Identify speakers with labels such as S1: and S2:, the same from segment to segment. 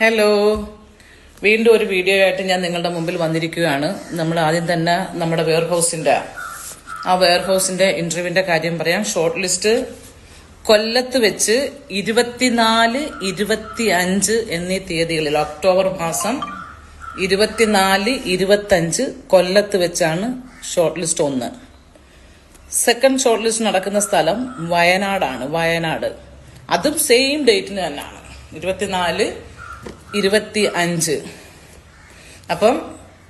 S1: Hello വീണ്ടും ഒരു video ആയിട്ട് ഞാൻ നിങ്ങളുടെ മുമ്പിൽ വന്നിരിക്കുകയാണ്. നമ്മൾ ആദ്യം തന്നെ നമ്മുടെ വെയർ ഹൗസിന്റെ ആ വെയർ ഹൗസിന്റെ ഇന്റർവ്യൂവിന്റെ കാര്യം പറയാം. ഷോർട്ട് ലിസ്റ്റ് കൊല്ലത്ത് വെച്ച് ഇരുപത്തിനാല് ഇരുപത്തി അഞ്ച് എന്നീ തീയതികളിൽ ഒക്ടോബർ മാസം ഇരുപത്തിനാല് ഇരുപത്തഞ്ച് കൊല്ലത്ത് വെച്ചാണ് ഷോർട്ട് ലിസ്റ്റ് ഒന്ന്. സെക്കൻഡ് ഷോർട്ട് ലിസ്റ്റ് നടക്കുന്ന സ്ഥലം വയനാടാണ് വയനാട്. അതും സെയിം ഡേറ്റിന് തന്നെയാണ്. ഇരുപത്തിനാല് ഇരുപത്തി അഞ്ച് അപ്പം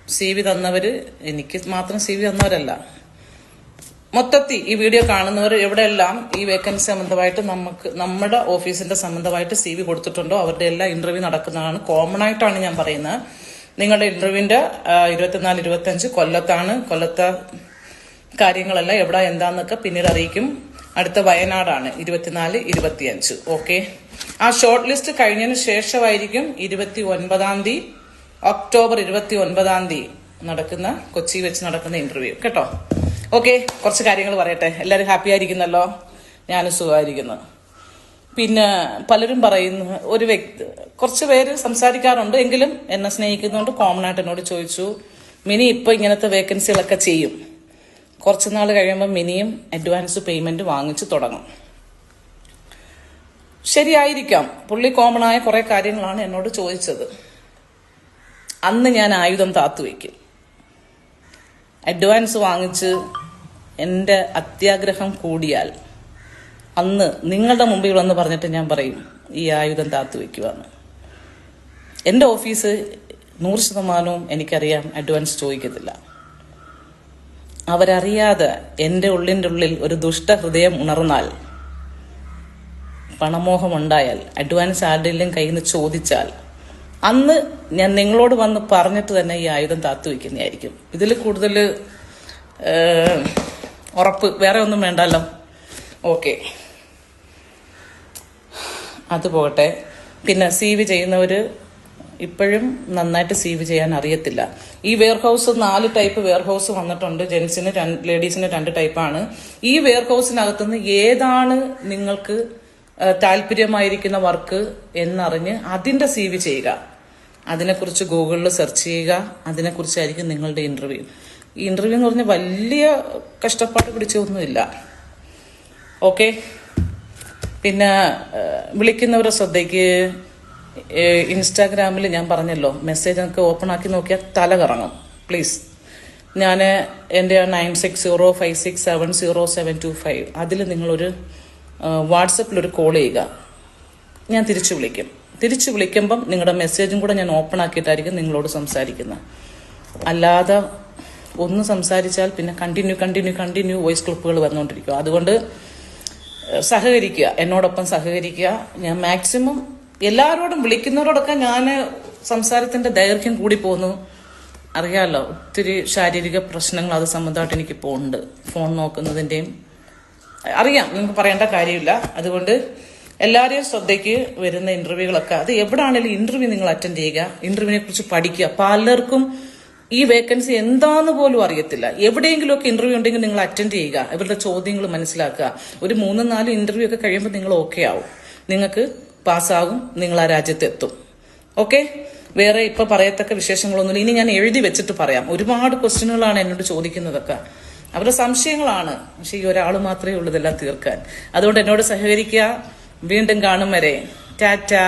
S1: സി വി തന്നവര് എനിക്ക് മാത്രം സി വി തന്നവരല്ല. മൊത്തത്തിൽ ഈ വീഡിയോ കാണുന്നവർ എവിടെയെല്ലാം ഈ വേക്കൻസി സംബന്ധമായിട്ട് നമുക്ക് നമ്മുടെ ഓഫീസിന്റെ സംബന്ധമായിട്ട് സി വി കൊടുത്തിട്ടുണ്ടോ അവരുടെ എല്ലാം ഇന്റർവ്യൂ നടക്കുന്നതാണ്. കോമൺ ആയിട്ടാണ് ഞാൻ പറയുന്നത്. നിങ്ങളുടെ ഇന്റർവ്യൂവിന്റെ ഇരുപത്തിനാല് ഇരുപത്തി അഞ്ച് കൊല്ലത്താണ് കൊല്ലത്തെ കാര്യങ്ങളെല്ലാം എവിടെ എന്താന്നൊക്കെ പിന്നീട് അറിയിക്കും. അടുത്ത വയനാടാണ് ഇരുപത്തിനാല് ഇരുപത്തിയഞ്ച്. ഓക്കെ ആ ഷോർട്ട് ലിസ്റ്റ് കഴിഞ്ഞതിന് ശേഷമായിരിക്കും ഇരുപത്തി ഒൻപതാം തീയതി ഒക്ടോബർ ഇരുപത്തി ഒൻപതാം തീയതി നടക്കുന്ന കൊച്ചി വെച്ച് നടക്കുന്ന ഇന്റർവ്യൂ കേട്ടോ? ഓക്കെ കുറച്ച് കാര്യങ്ങൾ പറയട്ടെ. എല്ലാവരും ഹാപ്പി ആയിരിക്കുന്നല്ലോ? ഞാനും സുഖമായിരിക്കുന്നു. പിന്നെ പലരും പറയുന്നു ഒരു വ്യക്തി കുറച്ച് പേര് സംസാരിക്കാറുണ്ട് എങ്കിലും എന്നെ സ്നേഹിക്കുന്നതുകൊണ്ട് കോമൺ ആയിട്ട് എന്നോട് ചോദിച്ചു മിനി ഇപ്പൊ ഇങ്ങനത്തെ വേക്കൻസികളൊക്കെ ചെയ്യും. കുറച്ച് നാൾ കഴിയുമ്പോൾ മിനിയും അഡ്വാൻസ് പേയ്മെന്റ് വാങ്ങിച്ചു തുടങ്ങും. ശരിയായിരിക്കാം. പുള്ളി കോമൺ ആയ കുറെ കാര്യങ്ങളാണ് എന്നോട് ചോദിച്ചത്. അന്ന് ഞാൻ ആയുധം താത്തു വയ്ക്കും. അഡ്വാൻസ് വാങ്ങിച്ച് എന്റെ അത്യാഗ്രഹം കൂടിയാൽ അന്ന് നിങ്ങളുടെ മുമ്പിൽ വന്ന് പറഞ്ഞിട്ട് ഞാൻ പറയും ഈ ആയുധം താത്തു വയ്ക്കുവാന്ന്. എന്റെ ഓഫീസ് നൂറ് ശതമാനവും എനിക്കറിയാം അഡ്വാൻസ് ചോദിക്കത്തില്ല. അവരറിയാതെ എന്റെ ഉള്ളിന്റെ ഉള്ളിൽ ഒരു ദുഷ്ടഹൃദയം ഉണർന്നാൽ പണമോഹമുണ്ടായാൽ അഡ്വാൻസ് ആരുടെയും കയ്യിൽ നിന്ന് ചോദിച്ചാൽ അന്ന് ഞാൻ നിങ്ങളോട് വന്ന് പറഞ്ഞിട്ട് തന്നെ ഈ ആയുധം താത്തു വയ്ക്കുന്നതായിരിക്കും. ഇതിൽ കൂടുതൽ ഉറപ്പ് വേറെ ഒന്നും വേണ്ടല്ലോ. ഓക്കെ. അത് പോകട്ടെ. പിന്നെ സീവ് വി ചെയ്യുന്നവര് ഇപ്പോഴും നന്നായിട്ട് സീവ് ചെയ്യാൻ അറിയത്തില്ല. ഈ വെയർ ഹൗസ് നാല് ടൈപ്പ് വെയർ ഹൗസ് വന്നിട്ടുണ്ട്. ജെൻസിന് ലേഡീസിന് രണ്ട് ടൈപ്പാണ്. ഈ വെയർ ഹൗസിനകത്തുനിന്ന് ഏതാണ് നിങ്ങൾക്ക് താല്പര്യമായിരിക്കുന്ന വർക്ക് എന്നറിഞ്ഞ് അതിന്റെ സി വി ചെയ്യുക. അതിനെക്കുറിച്ച് ഗൂഗിളിൽ സെർച്ച് ചെയ്യുക. അതിനെക്കുറിച്ചായിരിക്കും നിങ്ങളുടെ ഇന്റർവ്യൂ. ഈ ഇന്റർവ്യൂ എന്ന് പറഞ്ഞാൽ വലിയ കഷ്ടപ്പാട് പിടിച്ചൊന്നുമില്ല. ഓക്കെ? പിന്നെ വിളിക്കുന്നവരുടെ ശ്രദ്ധയ്ക്ക് ഇൻസ്റ്റാഗ്രാമിൽ ഞാൻ പറഞ്ഞല്ലോ മെസ്സേജ് നമുക്ക് ഓപ്പൺ ആക്കി നോക്കിയാൽ തല കറങ്ങും. പ്ലീസ് ഞാൻ എന്റെ nine six zero five six seven zero seven two five അതിൽ നിങ്ങളൊരു വാട്സപ്പിലൊരു കോൾ ചെയ്യുക. ഞാൻ തിരിച്ചു വിളിക്കും. തിരിച്ചു വിളിക്കുമ്പം നിങ്ങളുടെ മെസ്സേജും കൂടെ ഞാൻ ഓപ്പൺ ആക്കിയിട്ടായിരിക്കും നിങ്ങളോട് സംസാരിക്കുന്നത്. അല്ലാതെ ഒന്ന് സംസാരിച്ചാൽ പിന്നെ കണ്ടിന്യൂ കണ്ടിന്യൂ കണ്ടിന്യൂ വോയിസ് ക്ലിപ്പുകൾ വന്നുകൊണ്ടിരിക്കുക അതുകൊണ്ട് സഹകരിക്കുക. എന്നോടൊപ്പം സഹകരിക്കുക. ഞാൻ മാക്സിമം എല്ലാവരോടും വിളിക്കുന്നവരോടൊക്കെ ഞാൻ സംസാരത്തിന്റെ ദൈർഘ്യം കൂടി പോകുന്നു. അറിയാലോ ഒത്തിരി ശാരീരിക പ്രശ്നങ്ങൾ അത് സംബന്ധമായിട്ട് എനിക്ക് പോകുന്നുണ്ട് ഫോൺ നോക്കുന്നതിന്റെയും. അറിയാം നിങ്ങൾക്ക് പറയേണ്ട കാര്യമില്ല. അതുകൊണ്ട് എല്ലാവരെയും ശ്രദ്ധയ്ക്ക് വരുന്ന ഇന്റർവ്യൂകളൊക്കെ അത് എവിടെയാണെങ്കിലും ഇന്റർവ്യൂ നിങ്ങൾ അറ്റൻഡ് ചെയ്യുക. ഇന്റർവ്യൂവിനെ കുറിച്ച് പഠിക്കുക. പലർക്കും ഈ വേക്കൻസി എന്താന്ന് പോലും അറിയത്തില്ല. എവിടെയെങ്കിലുമൊക്കെ ഇന്റർവ്യൂ ഉണ്ടെങ്കിൽ നിങ്ങൾ അറ്റൻഡ് ചെയ്യുക. ഇവരുടെ ചോദ്യങ്ങൾ മനസ്സിലാക്കുക. ഒരു മൂന്ന് നാല് ഇന്റർവ്യൂ ഒക്കെ കഴിയുമ്പോൾ നിങ്ങൾ ഓക്കെ ആവും. നിങ്ങൾക്ക് പാസ്സാകും. നിങ്ങൾ ആ രാജ്യത്ത് എത്തും ഓക്കെ വേറെ ഇപ്പൊ പറയത്തക്ക വിശേഷങ്ങളൊന്നുമില്ല. ഇനി ഞാൻ എഴുതി വെച്ചിട്ട് പറയാം. ഒരുപാട് ക്വസ്റ്റ്യനുകളാണ് എന്നോട് ചോദിക്കുന്നതൊക്കെ. അവരുടെ സംശയങ്ങളാണ്. പക്ഷെ ഈ ഒരാൾ മാത്രമേ ഉള്ളൂ തീർക്കാൻ. അതുകൊണ്ട് എന്നോട് സഹകരിക്കുക. വീണ്ടും കാണും വരെ. ടാറ്റാ.